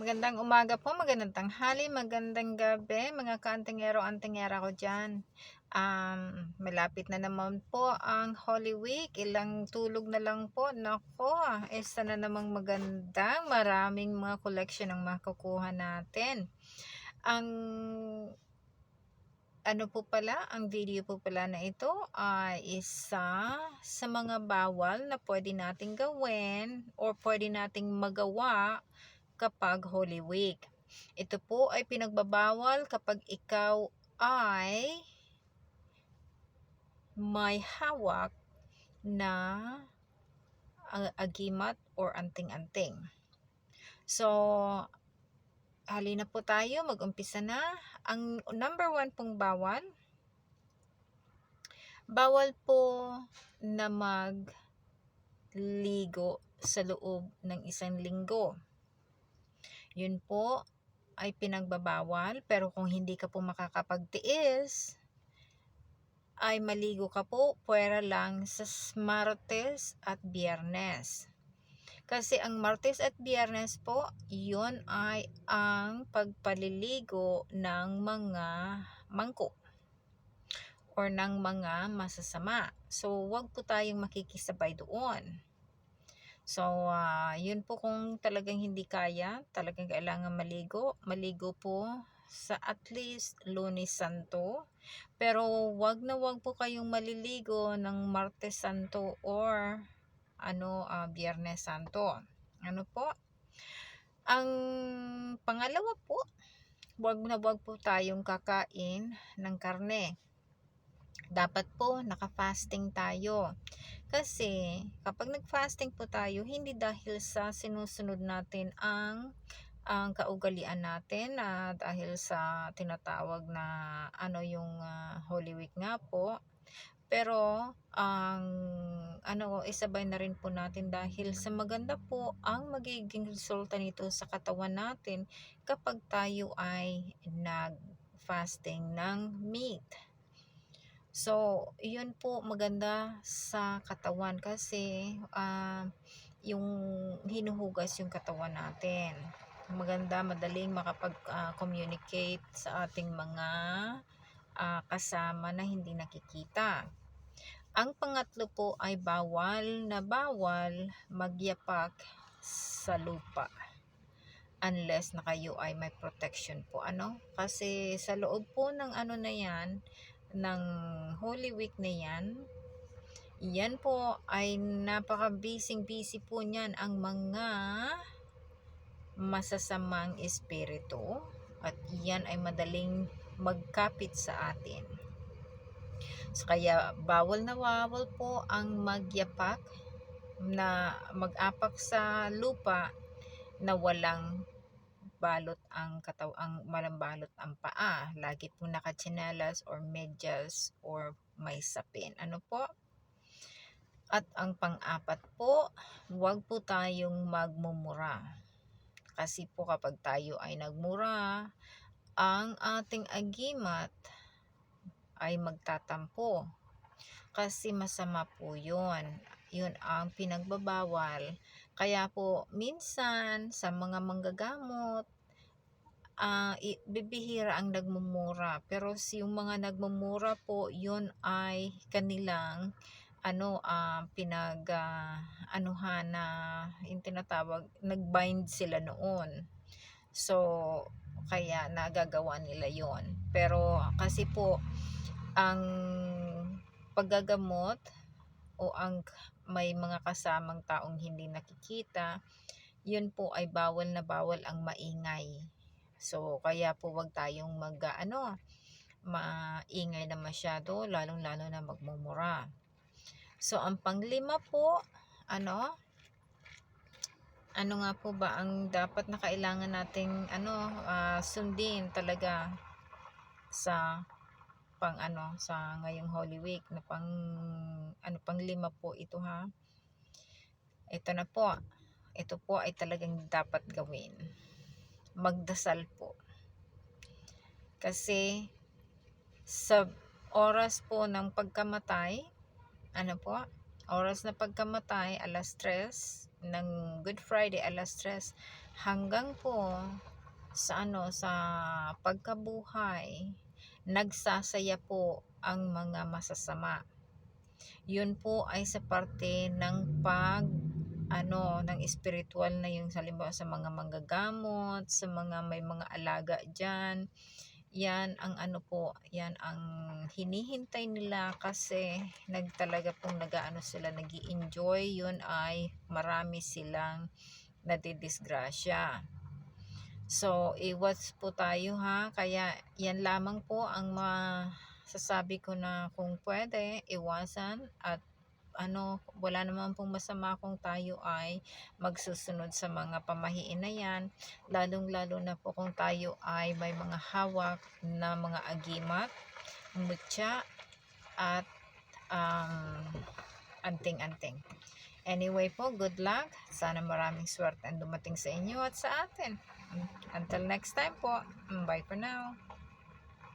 Magandang umaga po, magandang tanghali, magandang gabi, mga kaantingero, antingera ko dyan. Um, malapit na naman po ang Holy Week, ilang tulog na lang po. Nako, isa na namang magandang, maraming mga collection ang makukuha natin. Ang ano po pala, ang video po pala na ito ay isa sa mga bawal na pwede nating gawin or pwede nating magawa kapag Holy Week. Ito po ay pinagbabawal kapag ikaw ay may hawak na agimat or anting-anting. So, halina po tayo, mag-umpisa na. Ang number one pong bawal, bawal po na magligo sa loob ng isang linggo. Yun po ay pinagbabawal, pero kung hindi ka po makakapagtiis, ay maligo ka po pwera lang sa Martes at Biyernes. Kasi ang Martes at Biyernes po, yun ay ang pagpaliligo ng mga mangko or ng mga masasama. So, wag po tayong makikisabay doon. So, ah, yun po kung talagang hindi kaya, talagang kailangan maligo, maligo po sa at least Lunes Santo. Pero wag na wag po kayong maliligo ng Martes Santo or ano ah, Biyernes Santo. Ano po? Ang pangalawa po, wag na wag po tayong kakain ng karne. Dapat po naka-fasting tayo. Kasi kapag nag-fasting po tayo, hindi dahil sa sinusunod natin ang ang kaugalian natin na dahil sa tinatawag na ano yung ah, Holy Week nga po. Pero ang ano isabay na rin po natin dahil sa maganda po ang magiging resulta nito sa katawan natin kapag tayo ay nag-fasting ng meat. So, yun po maganda sa katawan kasi ah, yung hinuhugas yung katawan natin. Maganda, madaling makapag-communicate sa ating mga ah, kasama na hindi nakikita. Ang pangatlo po ay bawal na bawal magyapak sa lupa unless na kayo ay may protection po ano kasi sa loob po ng ano na yan ng Holy Week na yan yan po ay napaka busy busy po niyan ang mga masasamang espiritu at yan ay madaling magkapit sa atin. So, kaya bawal na bawal po ang magyapak na mag-apak sa lupa na walang balot ang kataw ang walang balot ang paa. Lagi po nakatsinelas or medyas or may sapin. Ano po? At ang pang-apat po, huwag po tayong magmumura. Kasi po kapag tayo ay nagmura, ang ating agimat ay magtatampo. Kasi masama po yun. Yun ang pinagbabawal. Kaya po, minsan sa mga manggagamot, i- bibihira ang nagmumura. Pero si yung mga nagmumura po, yun ay kanilang ano ah, pinag ah, anuhan na yung tinatawag nagbind sila noon so kaya nagagawa nila yon pero kasi po ang paggagamot o ang may mga kasamang taong hindi nakikita, yun po ay bawal na bawal ang maingay. So, kaya po wag tayong mag, ano, maingay na masyado, lalong-lalo na magmumura. So, ang panglima po, ano, ano nga po ba ang dapat na kailangan nating ano ah, sundin talaga sa pang ano sa ngayong Holy Week na pang ano pang lima po ito ha. Ito na po. Ito po ay talagang dapat gawin. Magdasal po. Kasi sa oras po ng pagkamatay, ano po, oras na pagkamatay, alas 3, ng Good Friday, alas 3, hanggang po sa ano sa pagkabuhay nagsasaya po ang mga masasama. Yun po ay sa parte ng pag ano ng spiritual na yung halimbawa sa mga manggagamot sa mga may mga alaga diyan yan ang ano po yan ang hinihintay nila kasi nagtalaga pong nagaano sila nag enjoy yun ay marami silang nadidisgrasya so iwas po tayo ha kaya yan lamang po ang masasabi ko na kung pwede iwasan at ano, wala naman pong masama kung tayo ay magsusunod sa mga pamahiin na yan, lalong-lalo na po kung tayo ay may mga hawak na mga agimat, mutya, at um, anting-anting. Anyway po, good luck. Sana maraming swerte ang dumating sa inyo at sa atin. Until next time po, bye for now.